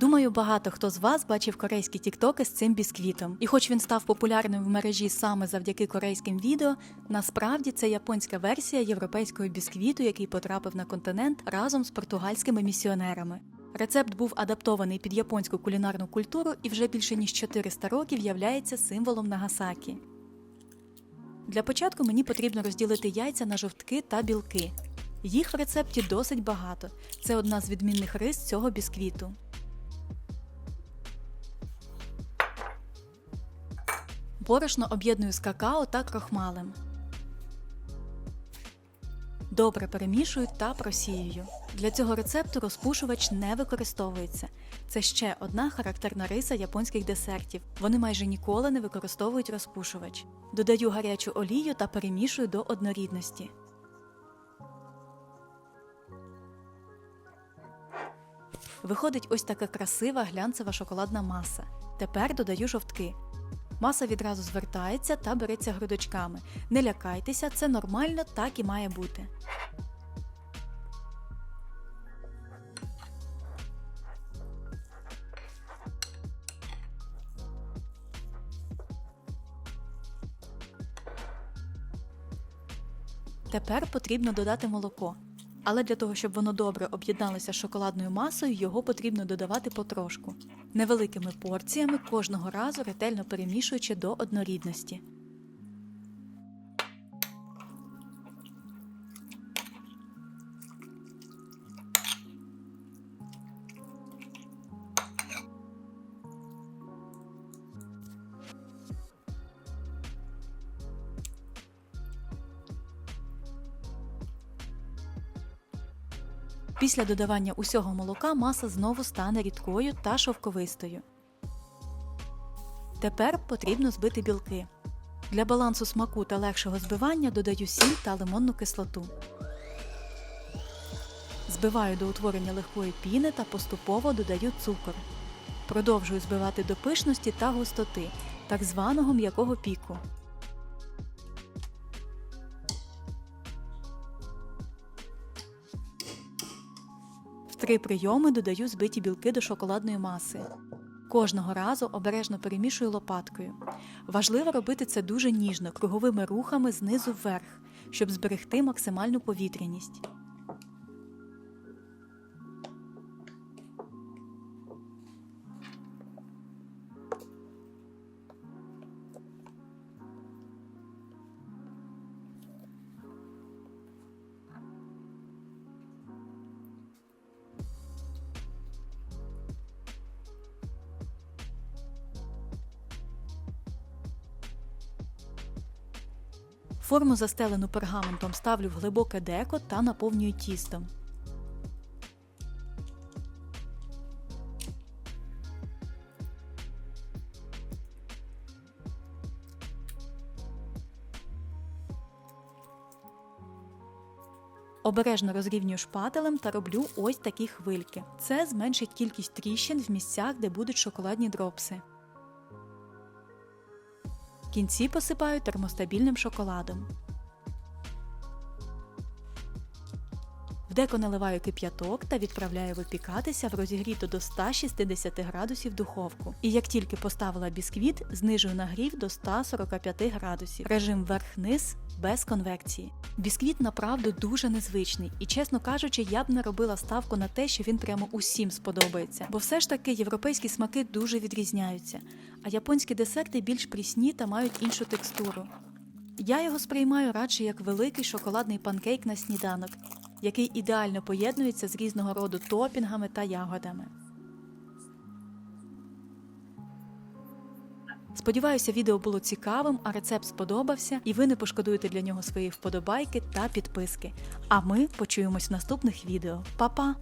Думаю, багато хто з вас бачив корейські тіктоки з цим бісквітом. І хоч він став популярним в мережі саме завдяки корейським відео, насправді це японська версія європейського бісквіту, який потрапив на континент разом з португальськими місіонерами. Рецепт був адаптований під японську кулінарну культуру і вже більше ніж 400 років являється символом Нагасакі. Для початку мені потрібно розділити яйця на жовтки та білки. Їх в рецепті досить багато. Це одна з відмінних рис цього бісквіту. Борошно об'єдную з какао та крохмалем. Добре перемішую та просіюю. Для цього рецепту розпушувач не використовується. Це ще одна характерна риса японських десертів. Вони майже ніколи не використовують розпушувач. Додаю гарячу олію та перемішую до однорідності. Виходить ось така красива глянцева шоколадна маса. Тепер додаю жовтки. Маса відразу звертається та береться грудочками. Не лякайтеся, це нормально, так і має бути. Тепер потрібно додати молоко. Але для того, щоб воно добре об'єдналося з шоколадною масою, його потрібно додавати потрошку, невеликими порціями кожного разу ретельно перемішуючи до однорідності. Після додавання усього молока маса знову стане рідкою та шовковистою. Тепер потрібно збити білки. Для балансу смаку та легшого збивання додаю сіль та лимонну кислоту. Збиваю до утворення легкої піни та поступово додаю цукор. Продовжую збивати до пишності та густоти, так званого м'якого піку. Три прийоми додаю збиті білки до шоколадної маси. Кожного разу обережно перемішую лопаткою. Важливо робити це дуже ніжно, круговими рухами знизу вверх, щоб зберегти максимальну повітряність. Форму застелену пергаментом ставлю в глибоке деко та наповнюю тістом. Обережно розрівнюю шпателем та роблю ось такі хвильки. Це зменшить кількість тріщин в місцях, де будуть шоколадні дропси. В кінці посипаю термостабільним шоколадом. В деко наливаю кип'яток та відправляю випікатися в розігріту до 160 градусів духовку. І як тільки поставила бісквіт, знижую нагрів до 145 градусів. Режим верх-низ без конвекції. Бісквіт направду дуже незвичний, і чесно кажучи, я б не робила ставку на те, що він прямо усім сподобається, бо все ж таки європейські смаки дуже відрізняються, а японські десерти більш прісні та мають іншу текстуру. Я його сприймаю радше як великий шоколадний панкейк на сніданок, який ідеально поєднується з різного роду топінгами та ягодами. Сподіваюся, відео було цікавим, а рецепт сподобався, і ви не пошкодуєте для нього свої вподобайки та підписки. А ми почуємось в наступних відео. Па-па!